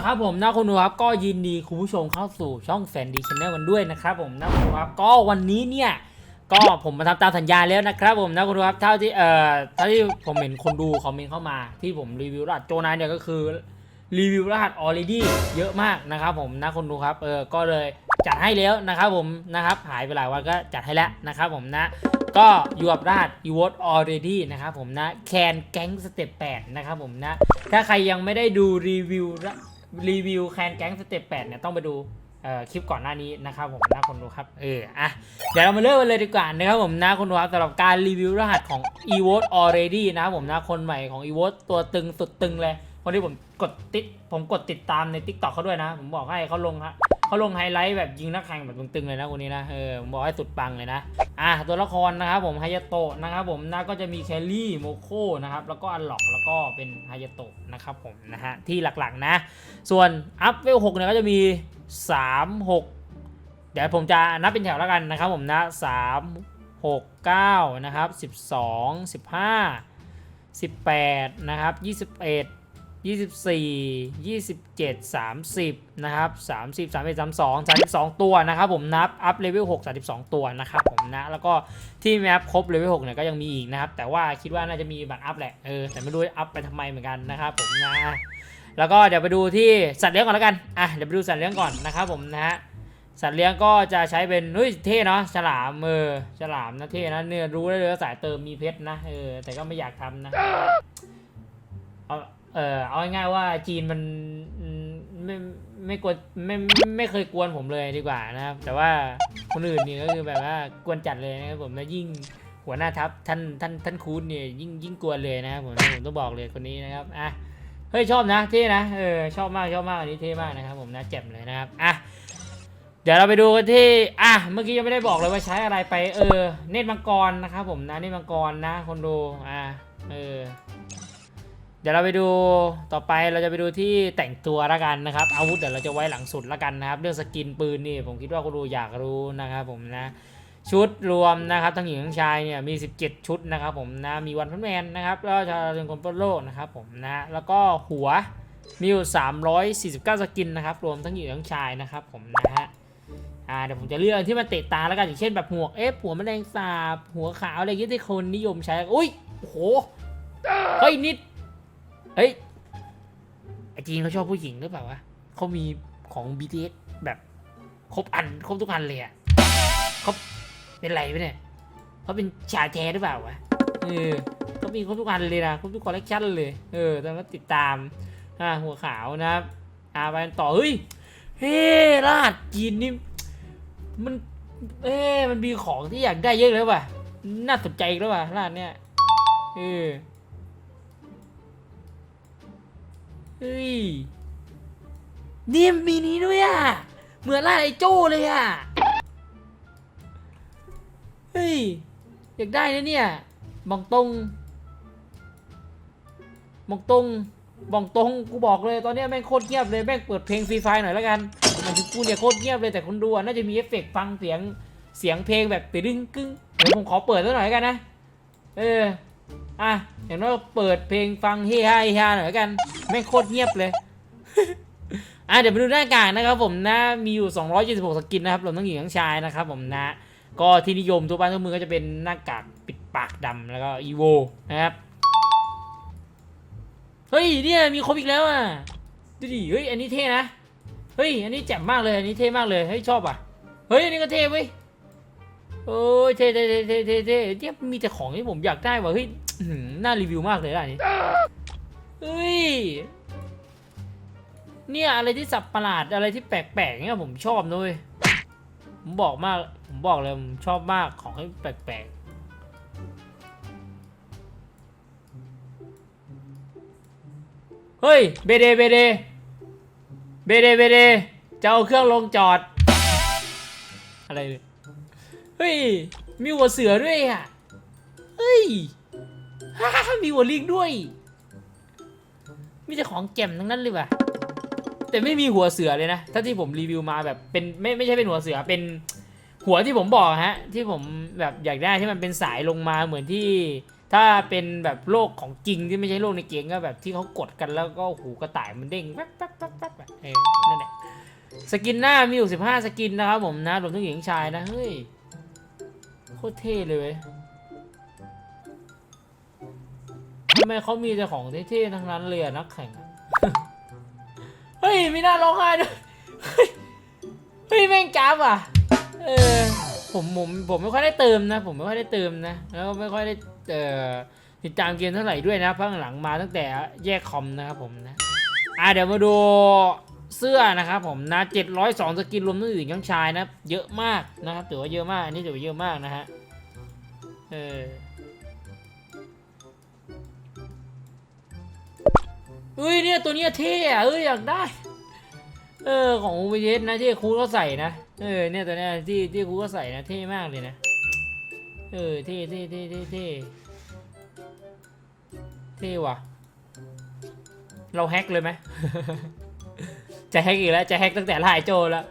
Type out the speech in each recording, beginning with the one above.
ละครับผมนะคุณดูครับก็ยินดีคุณผู้ชมเข้าสู่ช่องแสนดีชแนลกันด้วยนะครับผมนะคุณครับก็วันนี้เนี่ยก็ผมมาทำตามสัญญาแล้วนะครับผมนะคุณครับเท่าที่เอ่อเท่าที่ผมเห็นคนดูคอมเมนต์เข้ามา ที่ผมรีวิวรหัสโจนาเนี่ยก็คือรีวิวรหัส already เยอะมากนะครับผมนะคนดูครับเออก็เลยจัดให้แล้วนะครับผมนะครับหายไปหลายวันก็จัดให้แล้วนะครับผมนะก็อยู่กับรหัส e v o t already นะครับผมนะแคนแก๊งสเต็ป8นะครับผมนะ ถ้าใครยังไม่ได้ดูรีวิว รีวิวแคนแก๊งสเต็ปดเนี่ยต้องไปดูคลิปก่อนหน้านี้นะครับผมนะคนดูครับเอออะเดี๋ยวเรามาเริ่มกันเลยดีกว่านะครับผมนะคนดูครับสำหรับการรีวิวรหัสของ e v o t already นะครับผมนะคนใหม่ของ e v o t ตัวตึงสุดตึงเลย คนที่ผมกดติดผมกดติดตามใน Tik t o k เขาด้วยนะ ผมบอกให้เขาลงฮะเขาลงไฮไลท์แบบยิงนักแข่งแบบตึงๆเลยนะคนนี้นะเออผมบอกให้สุดปังเลยนะอะตัวละครนะครับผมฮายาโตะนะครับผมนะก็จะมีแคลรี่โมโคนะครับแล้วก็อันล็อกแล้วก็เป็นฮายาโตะนะครับผมนะฮะที่หลักๆนะ ส่วนอัพเวล6เนี่ยก็จะมี 3 6 เดี๋ยวผมจะนับเป็นแถวแล้วกันนะครับผมนะ 3 6 9นะครับ12 15 18นะครับ21 24 27 30 นะครับ 30 31 32 32 ตัวนะครับผมนับอัพเลเวล6 32 ตัวนะครับผมนะ แล้วก็ที่แมปครบเลเวล6เนี่ยก็ยังมีอีกนะครับ แต่ว่าคิดว่าน่าจะมีบัตรอัพแหละ เออ แต่ไม่รู้อัพไปทำไมเหมือนกันนะครับผมนะ แล้วก็เดี๋ยวไปดูที่สัตว์เลี้ยงก่อนแล้วกัน อะ เดี๋ยวไปดูสัตว์เลี้ยงก่อนนะครับผมนะฮะ สัตว์เลี้ยงก็จะใช้เป็นเฮ้ยเท่เนาะ ฉลามเออฉลามนะเท่นะเนี่ยรู้ได้เลยว่าสายเติมมีเพชรนะ เออ แต่ก็ไม่อยากทำนะ เออเอาง่ายๆว่าจีนมันไม่ไม่กวนไม่ไม่ไม่เคยกวนผมเลยดีกว่านะครับ แต่ว่าคนอื่นนี่ก็คือแบบว่ากวนจัดเลยนะครับผมนะยิ่งหัวหน้าทัพท่านท่านท่านคูณเนี่ยยิ่งยิ่งกวนเลยนะครับผมผมต้องบอกเลยคนนี้นะครับอะเฮ้ยชอบนะเท่นะเออชอบมากชอบมากอันนี้เท่มากนะครับ ผมนะแจ่มเลยนะครับอะเดี๋ยวเราไปดูกันที่อะเมื่อกี้ยังไม่ได้บอกเลยว่าใช้อะไรไป เออ เนตรมังกรนะครับผมนะเนตรมังกรนะคนดูอะเออ เดี๋ยวเราไปดูต่อไปเราจะไปดูที่แต่งตัวละกันนะครับ อาวุธเดี๋ยวเราจะไว้หลังสุดละกันนะครับ เรื่องสกินปืนนี่ผมคิดว่าคุณดูอยากรู้นะครับผมนะชุดรวมนะครับทั้งหญิงทั้งชายเนี่ยมี 17 ชุดนะครับผมนะมีวันพันแมนนะครับแล้วก็ชาเรือนคนโปโลนะครับผมนะแล้วก็หัวมีอยู่ 349 สกินนะครับรวมทั้งหญิงทั้งชายนะครับผมนะฮะ่าเดี๋ยวผมจะเลือกที่มันเตะตาแล้วกันอย่างเช่นแบบหมวเอฟหัวแมลงสาบหัวขาวอะไรยี่ที่คนนิยมใช้อุ้ยโหเฮ้ยนิด ฮ้ยไอจีนเขาชอบผู้หญิงหรือเปล่าวะเขามีของ BTS แบบครบอันครบทุกอันเลยอะเขาเป็นไรไปเนี่ยเขาเป็นชายแท้หรือเปล่าวะเออเขามีครบทุกอันเลยนะครบทุกคอลเลกชันเลย เออต้องมาติดตามอ่าหัวขาวนะครับอ่าไปต่อเฮ้ยเฮ้รหัสจีนนี่มันเอ้มันมีของที่อยากได้เยอะเลยว่ะ น่าสนใจอีกแล้วว่ะรหัสเนี่ยเออ เฮ้ยนี่มีนี้ด้วยอะ เหมือนล่าไอ้โจ้เลยอะ เฮ้ย อยากได้นะเนี่ยบองตรงบองตรงบองตรงกูบอกเลยตอนเนี้ยแม่งโคตรเงียบเลยแม่งเปิดเพลงฟรีไฟหน่อยแล้วกันมันถึงกูเนี่ยโคตรเงียบเลยแต่คนดูน่าจะมีเอฟเฟกต์ฟังเสียงเสียงเพลงแบบตึดึงกึ้งเดี๋ยวผมขอเปิดสักหน่อยแล้วกันนะ เออ อะ อย่างน้อยเปิดเพลงฟังเฮฮาเฮฮาหน่อยกันแม่โคตรเงียบเลยอะเดี๋ยวไปดูหน้ากากนะครับผมนะมีอยู่ 276 สกินนะครับรวมทั้งหญิงทั้งชายนะครับผมนะ ก็ที่นิยมทั่วบ้านทั่วเมืองก็จะเป็นหน้ากากปิดปากดำแล้วก็อีโวนะครับ เฮ้ยเนี่ยมีครบอีกแล้วอะดูดิเฮ้ยอันนี้เท่นะเฮ้ยอันนี้แจ่มมากเลยอันนี้เท่มากเลยเฮ้ยชอบอะเฮ้ยอันนี้ก็เท่เว้ยโอ้ยเท่เท่เท่เท่เท่เท่เนี่ยมีแต่ของที่ผมอยากได้ว่ะเฮ้ย น่ารีวิวมากเลยอะอันนี้เฮ้ย เนี่ยอะไรที่สับประหลาดอะไรที่แปลกๆเนี่ยผมชอบนะเลยผมบอกมาก ผมบอกเลยผมชอบมากของที่แปลกๆ เฮ้ย เบเด เบเด เบเด เบเด จะเอาเครื่องลงจอด อะไรเนี่ยเฮ้ย มีหัวเสือด้วยอะ เฮ้ย มีหัวลิงด้วย มีแต่ของแจ่มทั้งนั้นเลยว่ะ แต่ไม่มีหัวเสือเลยนะ ถ้าที่ผมรีวิวมาแบบเป็นไม่ไม่ใช่เป็นหัวเสือ เป็นหัวที่ผมบอกฮะ ที่ผมแบบอยากได้ที่มันเป็นสายลงมาเหมือนที่ ถ้าเป็นแบบโลกของจริงที่ไม่ใช่โลกในเกมก็แบบที่เขากดกันแล้วก็หูกระต่ายมันเด้งแป๊บแป๊บแป๊บแป๊บเออนั่นแหละสกินหน้ามีอยู่สิบห้าสกินนะครับผมนะรวมทั้งหญิงชายนะเฮ้ยโคตรเท่เลยเว้ย ทำไมเขามีแต่ของเท่ๆทั้งนั้นเลยอะนักแข่งอะเฮ้ยไม่น่าร้องไห้ด้วยเฮ้ยแม่งจ้าบอะ เออผมผมผมไม่ค่อยได้เติมนะ ผมไม่ค่อยได้เติมนะ แล้วก็ไม่ค่อยได้เอ่อติดตามเกมเท่าไหร่ด้วยนะพักหลังมาตั้งแต่แยกคอมนะครับผมนะอะเดี๋ยวมาดูเสื้อนะครับผมนะ702สกินรวมทั้งอื่นยังชายนะ เยอะมากนะครับถือว่าเยอะมากอันนี้ถือว่าเยอะมากนะฮะเออ เฮ้ยเนี่ยตัวเนี้ยเท่อะเอ้ยอยากได้ เออของ o อ s นะที่ครูเขาใส่นะเออเนี่ยตัวเนี้ยที่ที่ครูเขาใส่นะเท่มากเลยนะเออเท่เท่เท่เท่เท่เท่ว่ะ เราแฮกเลยไหมจะแฮกอีกแล้วจะแฮกตั้งแต่ลายโจแล้ว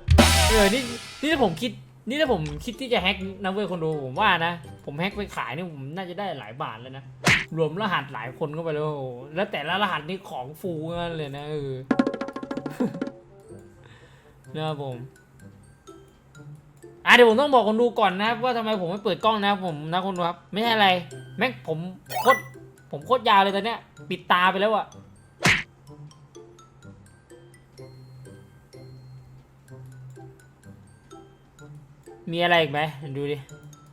เออนี่นี่ถ้าผมคิด นี่ถ้าผมคิดที่จะแฮกนะเว้ยคนดูผมว่านะ ผมแฮกไปขายนี่ผมน่าจะได้หลายบาทแล้วนะ รวมรหัสหลายคนเข้าไปแล้วโอ้โหแล้วแต่ละรหัสนี่ของฟูกันเลยนะเออนะครับผมอะเดี๋ยวผมต้องบอกคนดูก่อนนะครับ ว่าทำไมผมไม่เปิดกล้องนะครับผมนะคนดูครับ ไม่ใช่อะไร แม็กผมโคตรผมโคตรยาวเลยตอนเนี้ย ปิดตาไปแล้วอะมีอะไรอีกไหมดูดิ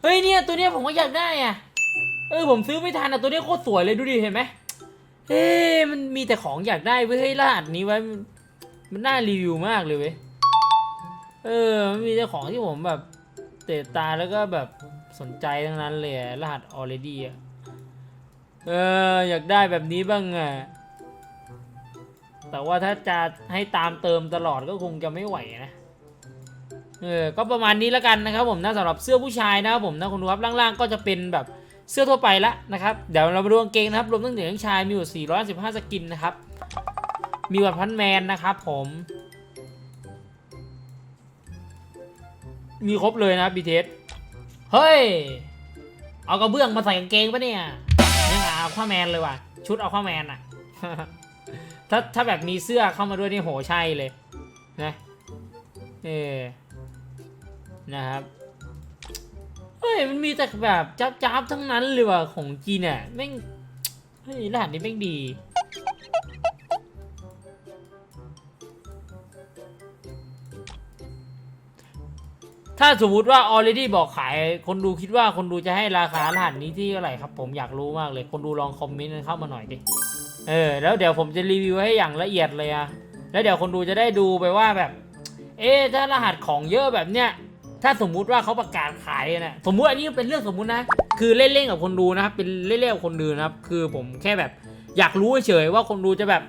เฮ้ยเนี่ยตัวเนี้ยผมก็อยากได้อะ เออผมซื้อไม่ทันอะตัวนี้โคตรสวยเลยดูดิเห็นไหมเฮ้มันมีแต่ของอยากได้เว้ยเฮ้ยรหัสนี้ไว้มันน่ารีวิวมากเลยเว้ยเออมันมีแต่ของที่ผมแบบเตะตาแล้วก็แบบสนใจทั้งนั้นเลยรหัส already อะเอออยากได้แบบนี้บ้างอะแต่ว่าถ้าจะให้ตามเติมตลอดก็คงจะไม่ไหวนะเออก็ประมาณนี้แล้วกันนะครับผมนะสำหรับเสื้อผู้ชายนะครับผมนะคุณดูครับล่างๆก็จะเป็นแบบ เสื้อทั่วไปละนะครับ เดี๋ยวเรามาดูกางเกงนะครับ รวมทั้งหญิงทั้งชายมีอยู่ 415 สกินนะครับ มีวันพันแมนนะครับผม มีครบเลยนะบีเทสเฮ้ย เอากระเบื้องมาใส่กางเกงปะเนี่ยนี่เอาควาแมนเลยว่ะ ชุดเอาควาแมนอะถ้าถ้าแบบมีเสื้อเข้ามาด้วยนี่โหใช่เลยนะเออนะครับ ฮ้ยมันมีแต่แบบจับจับๆทั้งนั้นเลยว่ะของจีนเนี่ยแม่งเฮ้ยรหัสนี้แม่งดีถ้าสมมติว่า already บอกขาย คนดูคิดว่าคนดูจะให้ราคารหัสนี้ที่เท่าไหร่ครับ ผมอยากรู้มากเลย คนดูลองคอมเมนต์กันเข้ามาหน่อยดิ เออ แล้วเดี๋ยวผมจะรีวิวให้อย่างละเอียดเลยอะแล้วเดี๋ยวคนดูจะได้ดูไปว่าแบบ เอ๊ถ้ารหัสของเยอะแบบเนี้ย ถ้าสมมุติว่าเขาประกาศขายนะสมมุติอันนี้เป็นเรื่องสมมุตินะ คือเล่นๆกับคนดูนะครับ เป็นเล่นๆกับคนดูนะครับ คือผมแค่แบบ อยากรู้เฉยๆว่าคนดูจะแบบ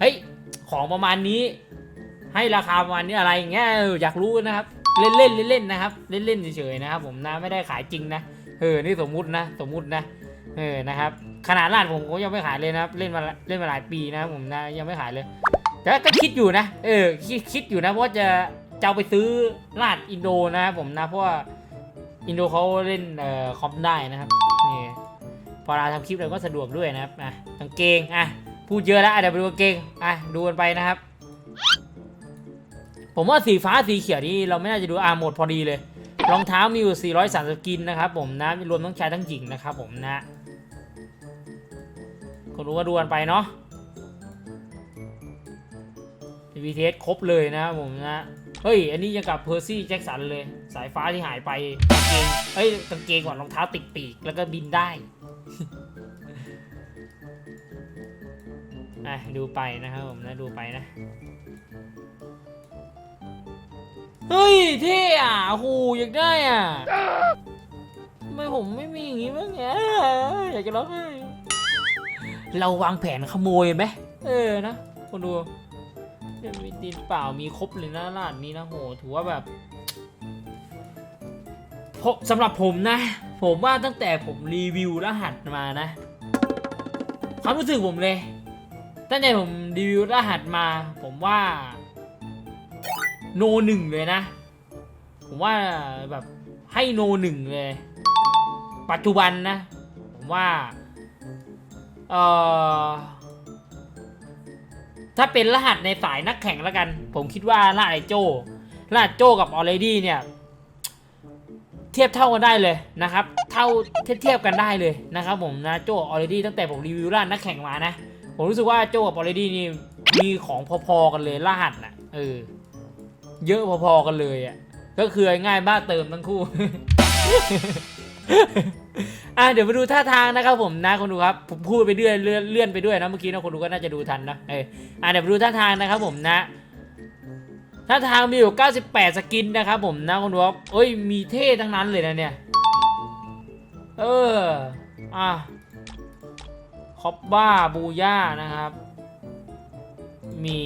เฮ้ย ของประมาณนี้ ให้ราคาประมาณนี้อะไรอย่างเงี้ย อยากรู้นะครับ เล่นๆเล่นๆนะครับ เล่นๆเฉยๆนะครับ ผมนะไม่ได้ขายจริงนะ เออ นี่สมมุตินะ สมมุตินะ เออ นะครับ ขนาดร้านผมก็ยังไม่ขายเลยนะครับ เล่นมา เล่นมาหลายปีนะผมนะ ยังไม่ขายเลย แต่ก็คิดอยู่นะ เออ คิดคิดอยู่นะว่าจะ จะเอาไปซื้อร้านอินโดนะครับผมนะเพราะว่าอินโดเขาเล่นเอ่อคอมได้นะครับนี่พอเราทำคลิปเราก็สะดวกด้วยนะครับอะกางเกงอะพูดเยอะแล้วอะเดี๋ยวไปดูกางเกงอะดูกันไปนะครับ ผมว่าสีฟ้าสีเขียวนี่เราไม่น่าจะดูอ่าหมดพอดีเลยรองเท้ามีอยู่430สกินนะครับผมนะรวมทั้งชายทั้งหญิงนะครับผมนะคนรู้ว่าดูกันไปเนาะ VTS ครบเลยนะครับผมนะ เฮ้ย อันนี้ยังกับเพอร์ซี่แจ็คสันเลย สายฟ้าที่หายไปกางเกงเอ้ยกางเกงก่อนรองเท้าติดปีก แล้วก็บินได้อะดูไปนะครับผมนะดูไปนะ เฮ้ย เท่อะโอ้โหอยากได้อะทำไมผมไม่มีอย่างงี้บ้างเนี่ยอยากจะร้องไห้เราวางแผนขโมยไหมเออนะคนดู เนี่ยมีดินเปล่ามีครบเลยนะร้านนี้นะโหถือว่าแบบสำหรับผมนะ ผมว่าตั้งแต่ผมรีวิวรหัสมานะ ความรู้สึกผมเลย ตั้งแต่ผมรีวิวรหัสมา ผมว่าโนหนึ่งเลยนะ ผมว่าแบบให้โนหนึ่งเลย ปัจจุบันนะ ผมว่า เอ่อ ถ้าเป็นรหัสในสายนักแข่งแล้วกัน ผมคิดว่ารหัสไอโจรหัสโจกับออเรดี้เนี่ย เทียบเท่ากันได้เลยนะครับ เท่าเทียบเทียบกันได้เลยนะครับผมนะโจออเรดี้ตั้งแต่ผมรีวิวรหัสนักแข่งมานะ ผมรู้สึกว่าโจกับออเรดี้นี่มีของพอๆกันเลยรหัสน่ะเออ เยอะพอๆกันเลยอะก็คือง่ายบ้าเติมทั้งคู่ อะเดี๋ยวมาดูท่าทางนะครับผมนะคนดูครับผมพูดไปเรื่อยเลื่อนเลื่อนไปด้วยนะเมื่อกี้นะคนดูก็น่าจะดูทันนะเอออะเดี๋ยวมาดูท่าทางนะครับผมนะท่าทางมีอยู่ 98 สกินนะครับผมนะคนดูครับเอ้ยมีเท่ทั้งนั้นเลยนะเนี่ยเอออะคอปบ้าบูย่านะครับ มี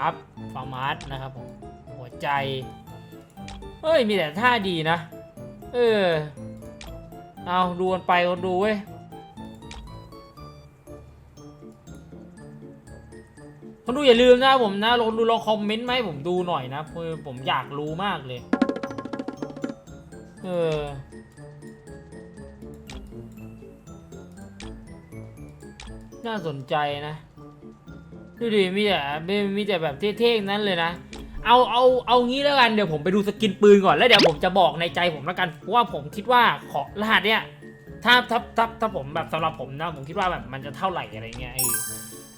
อัพฟาร์มาร์สนะครับผมหัวใจเฮ้ยมีแต่ท่าดีนะ เออ เอาดูกันไปคนดูเว้ยคนดูอย่าลืมนะผมนะลองดูลองคอมเมนต์มาให้ผมดูหน่อยนะคือผมอยากรู้มากเลย เออน่าสนใจนะ ดูดิมีแต่มีมีแต่แบบเท่ๆนั้นเลยนะ เอาเอาเอางี้แล้วกันเดี๋ยวผมไปดูสกินปืนก่อนแล้วเดี๋ยวผมจะบอกในใจผมแล้วกันเพราะว่าผมคิดว่าขอรหัสเนี่ยถ้าถ้าถ้าถ้าผมแบบสำหรับผมนะผมคิดว่าแบบมันจะเท่าไหร่อะไรเงี้ยเออ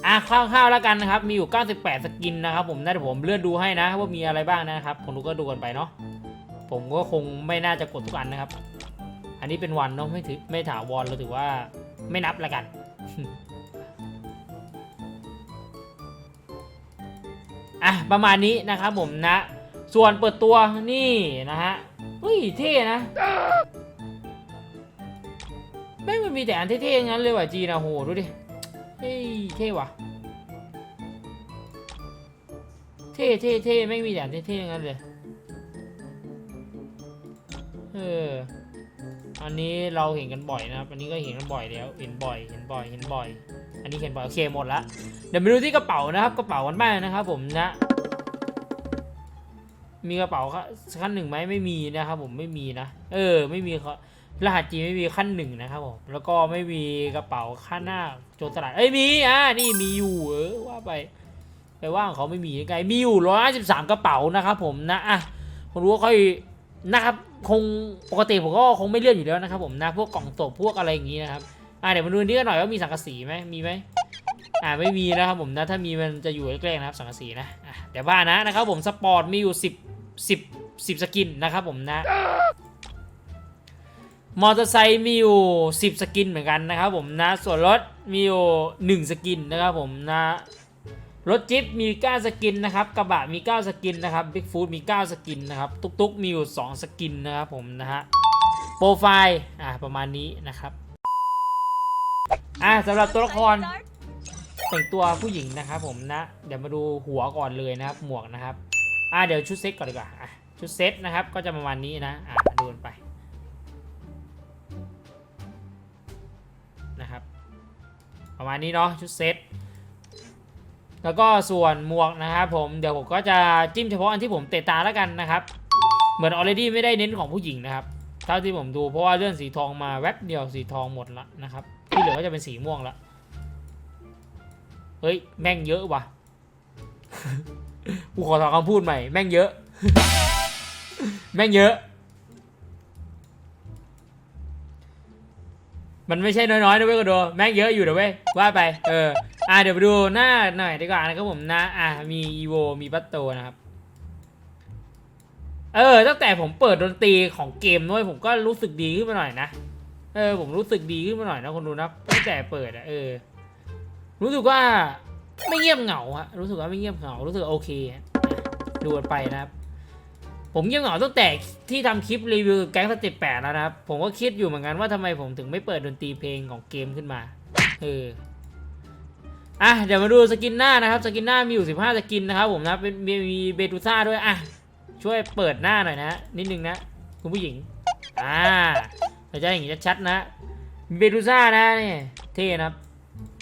อะคร่าวๆแล้วกันนะครับ มีอยู่ 98 สกินนะครับผมนะเดี๋ยวผมเลื่อนดูให้นะ ว่ามีอะไรบ้างนะครับผมดูก็ดูกันไปเนาะผมก็คงไม่น่าจะกดทุกอันนะครับ อันนี้เป็นวันเนาะไม่ถือไม่ถาวรเราถือว่าไม่นับล้วกัน อะประมาณนี้นะครับผมนะ ส่วนเปิดตัวนี่นะฮะเฮ้ยเท่นะแม่งมันมีแต่อันเท่ๆงั้นเลยว่ะจีนะโหดูดิเฮ้ยเท่ว่ะเท่เท่เท่ไม่งมีแต่อันเท่ๆงั้นเลยเอออันนี้เราเห็นกันบ่อยนะครับอันนี้ก็เห็นกันบ่อยแล้วเห็นบ่อยเห็นบ่อยเห็นบ่อย อันนี้เห็นบ่อยโอเคหมดละเดี๋ยวไปดูที่กระเป๋านะครับกระเป๋ากันบ้างนะครับ ผมนะ มีกระเป๋าขั้นหนึ่งไหมไม่มีนะครับ ผมไม่มีนะเออ ไม่มีเขารหัสจีไม่มีขั้นหนึ่งนะครับผมแล้วก็ไม่มีกระเป๋าขั้นหน้าโจรสลัดเอ้ยมีอะนี่มีอยู่เออว่าไปไปว่างเขาไม่มียังไงมีอยู่ร้อยสิบสามกระเป๋านะครับ ผมนะอะคนรู้ว่าค่อยนะครับ คงปกติผมก็คงไม่เลื่อนอยู่แล้วนะครับ ผมนะพวกกล่องตบพวกอะไรอย่างงี้นะครับ อะเดี๋ยวมาดูนี่กันหน่อยว่ามีสังกะสีไหมมีไหมอ่าไม่มีนะครับผมนะถ้ามีมันจะอยู่ใกล้ๆนะครับสังกะสีนะอะเดี๋ยวบ้านะนะครับผมสปอร์ตมีอยู่ 10 10 10 สกินนะครับผมนะมอเตอร์ไซค์มีอยู่ 10 สกินเหมือนกันนะครับผมนะส่วนรถมีอยู่1สกินนะครับผมนะรถจิ๊บมี 9 สกินนะครับกระบะมี 9 สกินนะครับบิ๊กฟูดมี 9 สกินนะครับตุ๊กตุ๊กมีอยู่ 2 สกินนะครับผมนะฮะโปรไฟล์อ่าประมาณนี้นะครับ อ่าสำหรับตัวละครแต่งตัวผู้หญิงนะครับผมนะ เดี๋ยวมาดูหัวก่อนเลยนะครับหมวกนะครับอ่าเดี๋ยวชุดเซ็ตก่อนดีกว่าอะชุดเซ็ตนะครับก็จะประมาณนี้นะอ่าดูกันไปนะครับประมาณนี้เนาะชุดเซ็ตแล้วก็ส่วนหมวกนะครับผมเดี๋ยวผมก็จะจิ้มเฉพาะอันที่ผมเตะตาแล้วกันนะครับ เหมือนออ r e ดี้ไม่ได้เน้นของผู้หญิงนะครับเท่าที่ผมดูเพราะว่าเลื่อนสีทองมาแวบเดียวสีทองหมดละนะครับ ที่เหลือก็จะเป็นสีม่วงละเฮ้ย แม่งเยอะว่ะกูขอถอนคำพูดใหม่ แม่งเยอะ แม่งเยอะ มันไม่ใช่น้อยๆนะเว้ยกูดูแม่งเยอะอยู่นะเว้ย ว่าไป เออ อะเดี๋ยวไปดูหน้าหน่อยดีกว่านะครับผมนะ อะ มีอีโว มีปัตโตนะครับ เออ ตั้งแต่ผมเปิดดนตรีของเกมด้วยผมก็รู้สึกดีขึ้นมาหน่อยนะ เออผมรู้สึกดีขึ้นมาหน่อยนะคนดูนะตั้งแต่เปิดอะเออ รู้สึกว่าไม่เงียบเหงาอะรู้สึกว่าไม่เงียบเหงา รู้สึกโอเคอะดูไปนะครับ ผมเงียบเหงาตั้งแต่ที่ทำคลิปรีวิวแก๊งสเต็ปแปดแล้วนะครับ ผมก็คิดอยู่เหมือนกันว่าทำไมผมถึงไม่เปิดดนตรีเพลงของเกมขึ้นมา เอออะเดี๋ยวมาดูสกินหน้านะครับสกินหน้ามีอยู่15สกินนะครับ ผมนะเป็นมีมีเบตูซ่าด้วยอะช่วยเปิดหน้าหน่อยนะนิดนึงนะคุณผู้หญิงอ่า เราจะเห็นชัดๆนะเบตูซ่านะนี่เท่นะครับ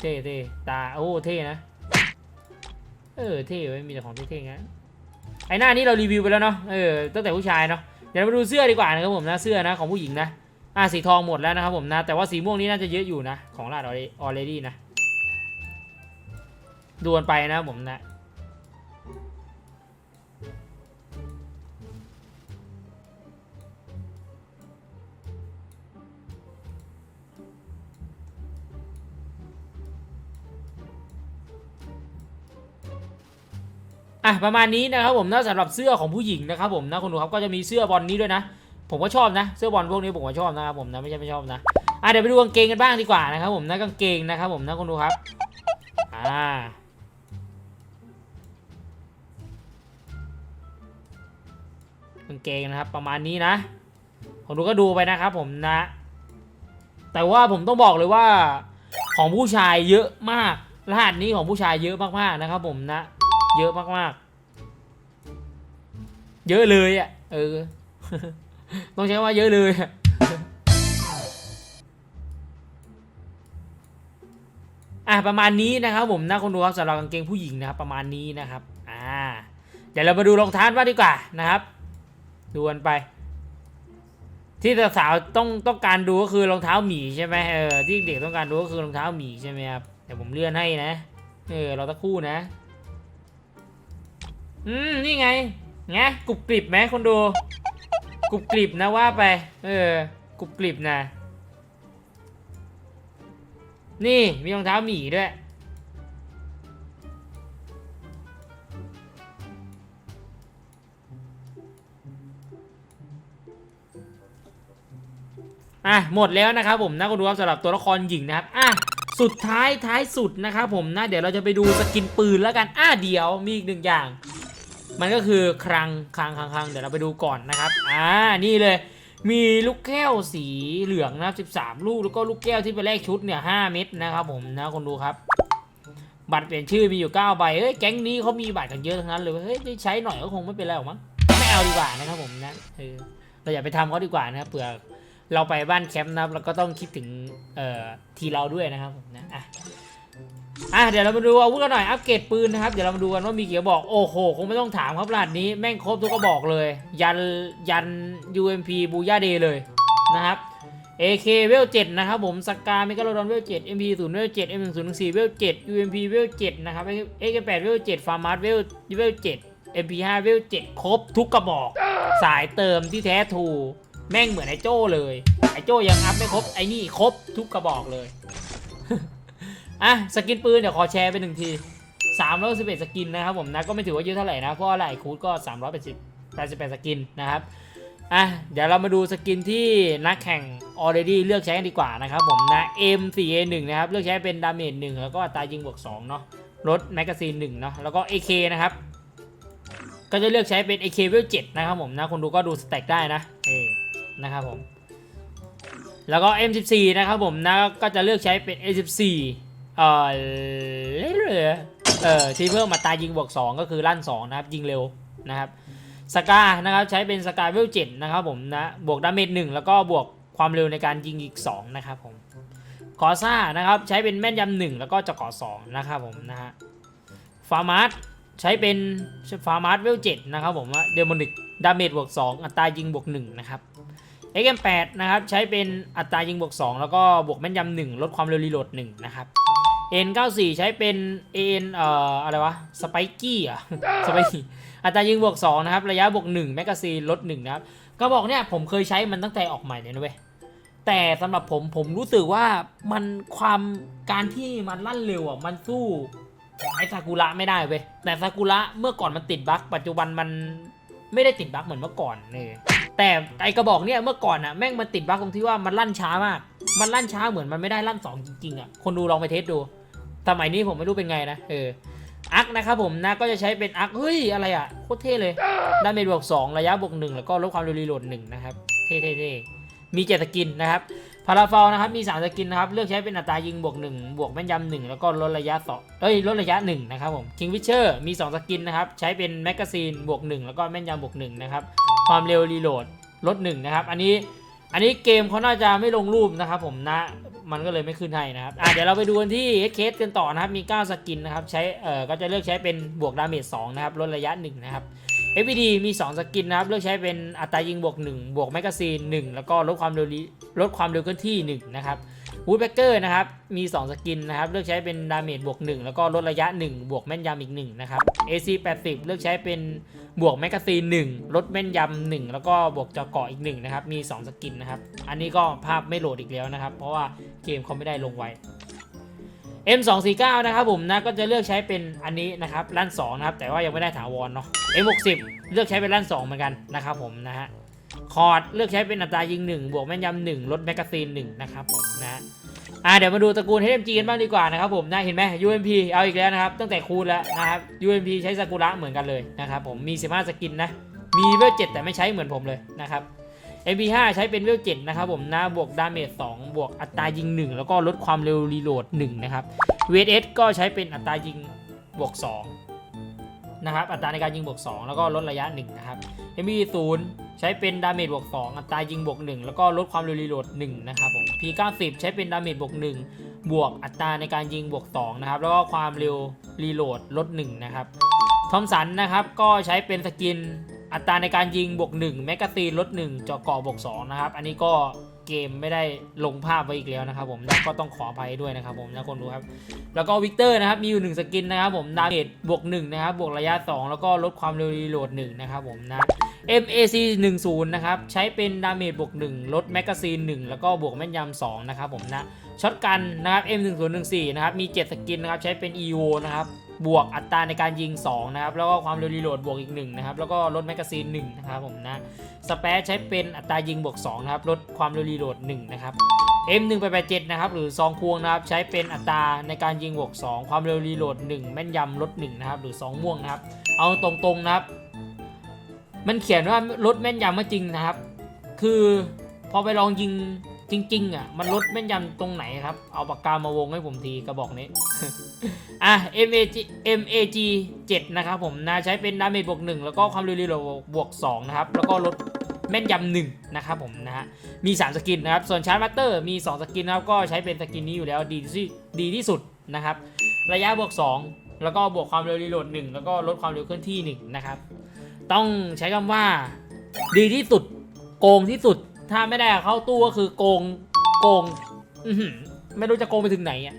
เท่เท่ตาโอ้เท่นะ เออเท่ไว้ยมีแต่ของเท่ๆงั้นไอหน้านี้เรารีวิวไปแล้วเนาะเออตั้งแต่ผู้ชายเนาะเดี๋ยวมาดูเสื้อดีกว่านะครับผมนะเสื้อนะของผู้หญิงนะอะสีทองหมดแล้วนะครับผมนะ แต่ว่าสีม่วงนี้น่าจะเยอะอยู่นะ ของลาดออเรดี้นะดวนไปนะครับผมนะ อะประมาณนี้นะครับผมนะสำหรับเสื้อของผู้หญิงนะครับผมนะคุณดูครับก็จะมีเสื้อบอลนี้ด้วยนะ ผมก็ชอบนะ เสื้อบอลพวกนี้ผมก็ชอบนะครับผมนะไม่ใช่ไม่ชอบนะอะเดี๋ยวไปดูกางเกงกันบ้างดีกว่านะครับผมนะกางเกงนะครับผมนะคุณดูครับอ่าางเกงนะครับประมาณนี้นะ ผมดูก็ดูไปนะครับผมนะ แต่ว่าผมต้องบอกเลยว่าของผู้ชายเยอะมาก รหัสนี้ของผู้ชายเยอะมากๆนะครับผมนะ เยอะมากๆ เยอะเลยอะ เออ ต้องใช้ว่าเยอะเลยอะอะประมาณนี้นะครับผมนะคนดูครับสำหรับกางเกงผู้หญิงนะครับประมาณนี้นะครับ อ่า เดี๋ยวเรามาดูรองเท้าบ้างดีกว่านะครับ ดูกันไป ที่สาวต้องต้องการดูก็คือรองเท้าหมีใช่ไหมเออที่เด็กต้องการดูก็คือรองเท้าหมีใช่ไหมครับเดี๋ยวผมเลื่อนให้นะ เออเราตะคู่นะ อืม นี่ไงไงกรุบกริบไหมคนดูกรุบกริบนะว่าไป เออกรุบกริบนะ นี่มีรองเท้าหมีด้วย อะ หมดแล้วนะครับผมนะคุณดูครับสำหรับตัวละครหญิงนะครับ อะสุดท้ายท้ายสุดนะครับผมนะ เดี๋ยวเราจะไปดูสกินปืนแล้วกัน อะเดี๋ยวมีอีกหนึ่งอย่าง มันก็คือคลังคลังคลังคลังเดี๋ยวเราไปดูก่อนนะครับ อ่า นี่เลย มีลูกแก้วสีเหลืองนะครับ13 ลูก แล้วก็ลูกแก้วที่ไปแลกชุดเนี่ย5เม็ดนะครับผมนะคนดูครับ บัตรเปลี่ยนชื่อมีอยู่9ใบ เฮ้ย แก๊งนี้เขามีบัตรกันเยอะทั้งนั้นเลย เฮ้ยได้ใช้หน่อยก็คงไม่เป็นไรหรอกมั้ง ไม่เอาดีกว่านะครับผมนะเออเราอย่าไปทำเขาดีกว่านะครับเผื่อเราไปบ้านแคมป์นะครับเราก็ต้องคิดถึงเอ่อทีเราด้วยนะครับผมนะ อะ อะเดี๋ยวเรามาดูอาวุธกันหน่อยอัปเกรดปืนนะครับเดี๋ยวเรามาดูกันว่ามีกี่กระบอกโอ้โหคงไม่ต้องถามครับรหัสนี้แม่งครบทุกกระบอกเลย ยันยัน UMP บูย่าเดเลยนะครับ AK เวล7นะครับผมสกาเมกาโลดอนเวล7 MP 0เวล7 M 1 0 1 4เวล7 UMP เวล7นะครับ AK 8เวล7ฟาร์มาร์เวลเวล7 MP 5เวล7ครบทุกกระบอก สายเติมที่แท้ทูแม่งเหมือนไอโจ้เลยไอโจ้ยังอัพไม่ครบไอนี่ครบทุกกระบอกเลย อะสกินปืนเดี๋ยวขอแชร์ไปหนึ่งที3 1 1สกินนะครับผมนะก็ไม่ถือว่าเยอะเท่าไหร่นะเพราะว่าหลายคูดก็ 380 88สกินนะครับอะเดี๋ยวเรามาดูสกินที่นักแข่ง already เลือกใช้กันดีกว่านะครับผมนะ M4A1 นะครับเลือกใช้เป็นดาเมจ1แล้วก็อัตรายิงบวก2เนาะลดแมกกาซีน1เนาะแล้วก็ AK นะครับก็จะเลือกใช้เป็น AK เวล7นะครับผมนะคนดูก็ดูสแต็กได้นะเอนะครับผมแล้วก็ M14 นะครับผมนะก็จะเลือกใช้เป็น M14 เออเออที่เพิ่มมาตรายิงบวก2ก็คือลั่น2นะครับยิงเร็วนะครับสกานะครับใช้เป็นสกาเวล7นะครับผมนะบวกดาเมจ1แล้วก็บวกความเร็วในการยิงอีก 2 นะครับผมคอซ่านะครับใช้เป็นแม่นยำ1แล้วก็จะก่อ2นะครับผมนะฮะฟาร์มาร์ใช้เป็นฟาร์มาร์เวล7นะครับผมว่าเดมอนิกดาเมจบวก2 อัตรายิงบวก1นะครับ XM8 นะครับใช้เป็นอัตรายิงบวก2 แล้วก็บวกแม่นยำ1ลดความเร็วรีโหลด1นะครับ N94 ใช้เป็น N เอ่ออะไรวะสไปกี้อะสไปกี้อัตรายิงบวก2นะครับ ระยะบวก1แมกกาซีนลด1นะครับ ก็บอกเนี่ยผมเคยใช้มันตั้งแต่ออกใหม่เลยนะเว้ยแต่สำหรับผมผมรู้สึกว่ามันความการที่มันลั่นเร็วอะมันสู้ไอ้ซากุระไม่ได้เว้ยแต่ซากุระเมื่อก่อนมันติดบั๊กปัจจุบันมันไม่ได้ติดบั๊กเหมือนเมื่อก่อนเลยแต่ไอกระบอกเนี่ยเมื่อก่อนอะแม่งมันติดบั๊กตรงที่ว่ามันลั่นช้ามาก มันลั่นช้าเหมือนมันไม่ได้ลั่นสองจริงๆอะคนดูลองไปเทสดู สมัยนี้ผมไม่รู้เป็นไงนะเอออักนะครับผมนะก็จะใช้เป็นอักเฮ้ยอะไรอะโคตรเท่เลยดาเมจบวก2ระยะบวก1แล้วก็ลดความเร็วรีโหลด1นะครับเท่ๆมีเจ็ดสกินนะครับพาราฟอลนะครับมี 3 สกินนะครับเลือกใช้เป็นอัตรายิงบวก 1 บวกแม่นยำ1แล้วก็ลดระยะสองเอ้ยลดระยะ1นะครับผมคิงวิเชอร์มี 2 สกินนะครับใช้เป็นแมกกาซีนบวก 1 แล้วก็แม่นยำบวก1นะครับความเร็วรีโหลดลด1นะครับอันนี้อันนี้เกมเขาน่าจะไม่ลงรูปนะครับผมนะ มันก็เลยไม่ขึ้นให้นะครับอะเดี๋ยวเราไปดูกันที่เอเคสกันต่อนะครับ มี 9 สกินนะครับ ใช้ เอ่อ ก็จะเลือกใช้เป็นบวกดาเมจ2นะครับ ลดระยะ 1 นะครับ FVD มี 2 สกินนะครับ เลือกใช้เป็นอัตรายิงบวก 1 บวกแมกกาซีน 1 แล้วก็ลดความเร็วลิลดความเร็วเคลื่อนที่ 1 นะครับ วูดแบเกอร์นะครับ มี 2 สกินนะครับ เลือกใช้เป็นดาเมจบวก 1 แล้วก็ลดระยะ 1 บวกแม่นยำอีก 1 นะครับ AC 80 เลือกใช้เป็นบวกแมกกาซีน1ลดแม่นยำ1แล้วก็บวกจอเกาะอีก 1 นะครับ มี 2 สกินนะครับ อันนี้ก็ภาพไม่โหลดอีกแล้วนะครับ เพราะว่าเกมเขาไม่ได้ลงไว้ M249 นะครับผมนะก็จะเลือกใช้เป็นอันนี้นะครับลั่น2นะครับแต่ว่ายังไม่ได้ถาวรเนาะ M60 เลือกใช้เป็นลั่น2เหมือนกันนะครับผมนะฮะ คอร์ดเลือกใช้เป็นอัตรายิง 1 บวกแม่นยำ1ลดแมกกาซีน1นะครับผมนะอ่าเดี๋ยวมาดูตระกูล HMG กันบ้างดีกว่านะครับผมนะเห็นไหม UMP เอาอีกแล้วนะครับตั้งแต่คูณแล้วนะครับ UMP ใช้ซากุระเหมือนกันเลยนะครับผมมี 15 สกินนะ มีเวล7แต่ไม่ใช้เหมือนผมเลยนะครับ MP5 ใช้เป็นเวล7นะครับผมนะบวกดาเมจ2บวกอัตรายิง 1 แล้วก็ลดความเร็วรีโหลด1นะครับ VS ก็ใช้เป็นอัตรายิงบวก2นะครับอัตราในการยิงบวก2แล้วก็ลดระยะ1นะครับ MP0 ใช้เป็นดาเมจบวก2อัตรายิงบวก1แล้วก็ลดความเร็วรีโหลด1นะครับผม P90 ใช้เป็นดาเมจบวก1บวกอัตราในการยิงบวก2นะครับแล้วก็ความเร็วรีโหลดลด1นะครับทอมสันนะครับก็ใช้เป็นสกินอัตราในการยิงบวก1แมกกาซีนลด1เจาะเกาะบวก2นะครับอันนี้ก็เกมไม่ได้ลงภาพไว้อีกแล้วนะครับผมนะก็ต้องขออภัยด้วยนะครับผมนะคนดูครับ แล้วก็วิกเตอร์นะครับมีอยู่ 1 สกินนะครับผมดาเมจบวก1นะครับบวกระยะ 2 แล้วก็ลดความเร็วรีโหลด1นะครับผมนะ MAC 10นะครับใช้เป็นดาเมจบวก1ลดแมกกาซีน1แล้วก็บวกแม่นยำ2นะครับผมนะช็อตกันนะครับ M1014 นะครับมี 7 สกินนะครับใช้เป็น EO นะครับบวกอัตราในการยิง 2 นะครับ แล้วก็ความเร็วรีโหลดบวกอีก 1 นะครับ แล้วก็ลดแมกกาซีน1นะครับผมนะสเปซใช้เป็นอัตรายิงบวก 2 นะครับ ลดความเร็วรีโหลด 1 นะครับ M1887 นะครับ หรือซองควงนะครับ ใช้เป็นอัตราในการยิงบวก 2 ความเร็วรีโหลด 1 แม่นยำลด 1 นะครับ หรือ 2 ม่วงนะครับ เอาตรงๆนะครับ มันเขียนว่าลดแม่นยำก็จริงนะครับ คือพอไปลองยิงจริง ๆ อะ มันลดแม่นยำตรงไหนครับ เอาปากกามาวงให้ผมทีกระบอกนี้ อะ MAG MAG 7 นะครับผมนะใช้เป็นดาเมจบวก 1 แล้วก็ความเร็วรีโหลดบวก 2 นะครับ แล้วก็ลดแม่นยำ1นะครับผมนะฮะ มี 3 สกินนะครับ ส่วนชาร์จมาเตอร์มี 2 สกินนะครับ ก็ใช้เป็นสกินนี้อยู่แล้วดีที่ดีที่สุดนะครับ ระยะบวก 2 แล้วก็บวกความเร็วรีโหลด1แล้วก็ลดความเร็วเคลื่อนที่1นะครับ ต้องใช้คำว่า ดีที่สุด โกงที่สุด ถ้าไม่ได้เข้าตู้ก็คือโกงโกงไม่รู้จะโกงไปถึงไหนอะ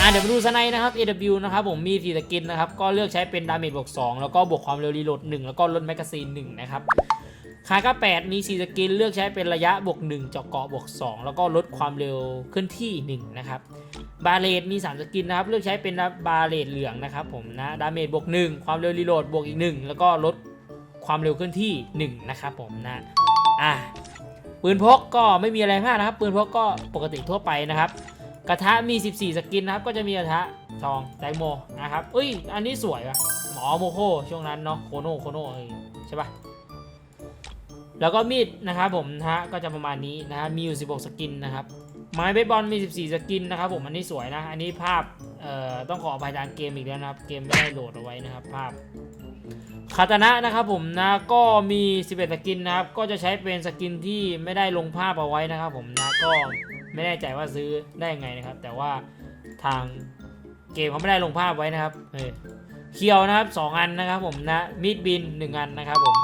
อะเดี๋ยวมาดูสไนนะครับ AW นะครับผมมี4สกินนะครับ ก็เลือกใช้เป็นดาเมจบวก2แล้วก็บวกความเร็วรีโหลด1แล้วก็ลดแมกกาซีน1นะครับคาก้า8มี4สกินเลือกใช้เป็นระยะบวก1เจาะเกาะบวก2แล้วก็ลดความเร็วเคลื่อนที่1นะครับบาเลตมี3สกินนะครับ เลือกใช้เป็นบาเลตเหลืองนะครับผมนะดาเมจบวก1ความเร็วรีโหลดบวกอีก 1 แล้วก็ลด ความเร็วเคลื่อนที่1นะครับผมนะอะปืนพกก็ไม่มีอะไรมากนะครับ ปืนพกก็ปกติทั่วไปนะครับ กระทะมี 14 สกินนะครับ ก็จะมีกระทะทองแตงโมนะครับเอ้ย อันนี้สวยว่ะหมอโมโคช่วงนั้นเนาะโคโนโคโนเออใช่ปะแล้วก็มีดนะครับผมนะฮะก็จะประมาณนี้นะฮะมีอยู่ 16 สกินนะครับไม้เบสบอลมี 14 สกินนะครับผมอันนี้สวยนะ อันนี้ภาพเอ่อต้องขออภัยทางเกมอีกแล้วนะครับ เกมไม่ได้โหลดเอาไว้นะครับ ภาพ คาตานะนะครับผมนะก็มี 11 สกินนะครับ ก็จะใช้เป็นสกินที่ไม่ได้ลงภาพเอาไว้นะครับผมนะก็ไม่แน่ใจว่าซื้อได้ยังไงนะครับ แต่ว่าทางเกมเขาไม่ได้ลงภาพไว้นะครับเออเคียวนะครับ 2 อันนะครับผมนะมีดบิน 1 อันนะครับผม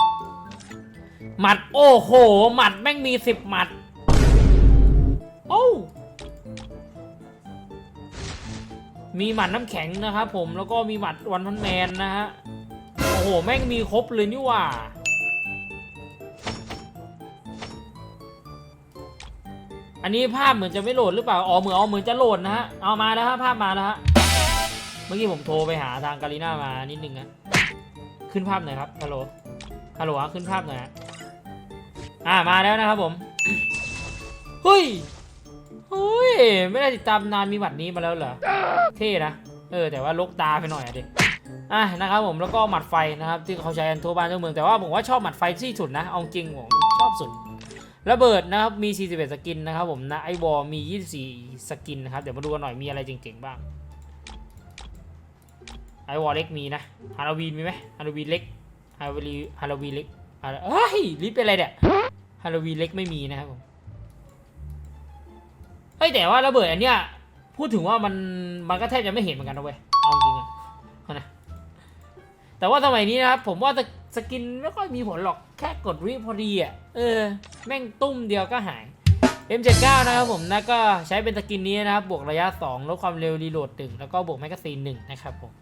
หมัดโอ้โหหมัดแม่งมี 10 หมัดโอ้มีหมัดน้ำแข็งนะครับผมแล้วก็มีหมัดวันพันแมนนะฮะ อ้โห แม่งมีครบเลยนี่ว่า อันนี้ภาพเหมือนจะไม่โหลดหรือเปล่า อ๋อ เหมือนอ๋อเหมือนจะโหลดนะฮะ เอามาแล้วฮะ ภาพมาแล้วฮะ เมื่อกี้ผมโทรไปหาทางการีน่ามานิดนึงนะ ขึ้นภาพหน่อยครับ ฮัลโหล ฮัลโหลฮะขึ้นภาพหน่อยฮะอ่า มาแล้วนะครับผม เฮ้ยเฮ้ย ไม่ได้ติดตามนานมีบัตรนี้มาแล้วเหรอ เท่นะ เออ แต่ว่าลกตาไปหน่อยอะดิ อะนะครับผมแล้วก็หมัดไฟนะครับที่เขาใช้กันทั่วบ้านทั่วเมืองแต่ว่าผมว่าชอบหมัดไฟที่สุดนะเอาจริงผมชอบสุดระเบิดนะครับมี 41 สกินนะครับผมนะไอวอลมี 24 สกินนะครับเดี๋ยวมาดูกันหน่อยมีอะไรเจ๋งๆบ้างไอวอลเล็กมีนะฮาโลวีนมีไหมฮาโลวีนเล็กฮาโลวีฮาโลวีนเล็กเฮ้ยลิฟเป็นอะไรเนี่ยฮาโลวีนเล็กไม่มีนะครับผมเฮ้ยแต่ว่าระเบิดอันเนี้ยพูดถึงว่ามันมันก็แทบจะไม่เห็นเหมือนกันนะเว้ยเอาจริงอะ แต่ว่าสมัยนี้นะครับผมว่าสกินไม่ค่อยมีผลหรอกแค่กดรีพอดีอะเออ แม่งตุ้มเดียวก็หาย M79 นะครับผมนะก็ใช้เป็นสกินนี้นะครับบวกระยะ 2 ลดความเร็วรีโหลด1แล้วก็บวกแมกกาซีน1นะครับผม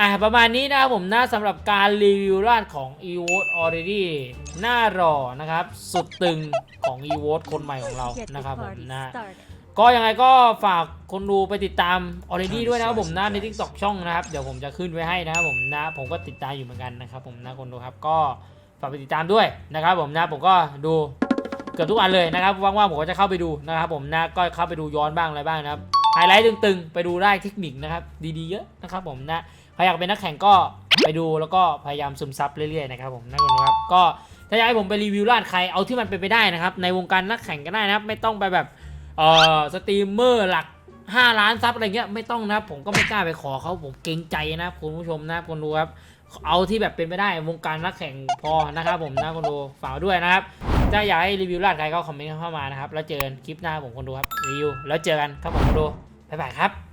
อ่าประมาณนี้นะครับผมนะสำหรับการรีวิวรานของ e v o t Already หน้ารอนะครับ สุดตึงของ e v o t คนใหม่ของเรานะครับผมนะก็ยังไงก็ฝากคนดูไปติดตาม Already ด้วยนะครับผมนะใน TikTok ช่องนะครับ เดี๋ยวผมจะขึ้นไว้ให้นะครับผมนะ ผมก็ติดตามอยู่เหมือนกันนะครับผมนะคนดูครับก็ฝากไปติดตามด้วยนะครับผมนะผมก็ดูเกือบทุกอันเลยนะครับว่างๆผมก็จะเข้าไปดูนะครับผมนะก็เข้าไปดูย้อนบ้างอะไรบ้างนะครับไฮไลท์ตึงๆ ไปดูได้เทคนิคนะครับ ดีๆเยอะนะครับผมนะ ใครอยากเป็นนักแข่งก็ไปดูแล้วก็พยายามซึมซับเรื่อยๆนะครับผมนะคนดูครับก็ถ้าอยากให้ผมไปรีวิวร้านใครเอาที่มันเป็นไปได้นะครับ ในวงการนักแข่งก็ได้นะครับ ไม่ต้องไปแบบเอ่อสตรีมเมอร์หลัก 5 ล้านซับอะไรเงี้ยไม่ต้องนะครับผมก็ไม่กล้าไปขอเขาผมเกรงใจนะคุณผู้ชมนะครับคนดูครับเอาที่แบบเป็นไปได้วงการนักแข่งพอนะครับผมนะคนดูฝากด้วยนะครับถ้าอยากให้รีวิวร้านใครก็คอมเมนต์เข้ามานะครับแล้วเจอกันคลิปหน้าผมคนดูครับรีวิวแล้วเจอกันครับผมคนดูบ๊ายบายครับ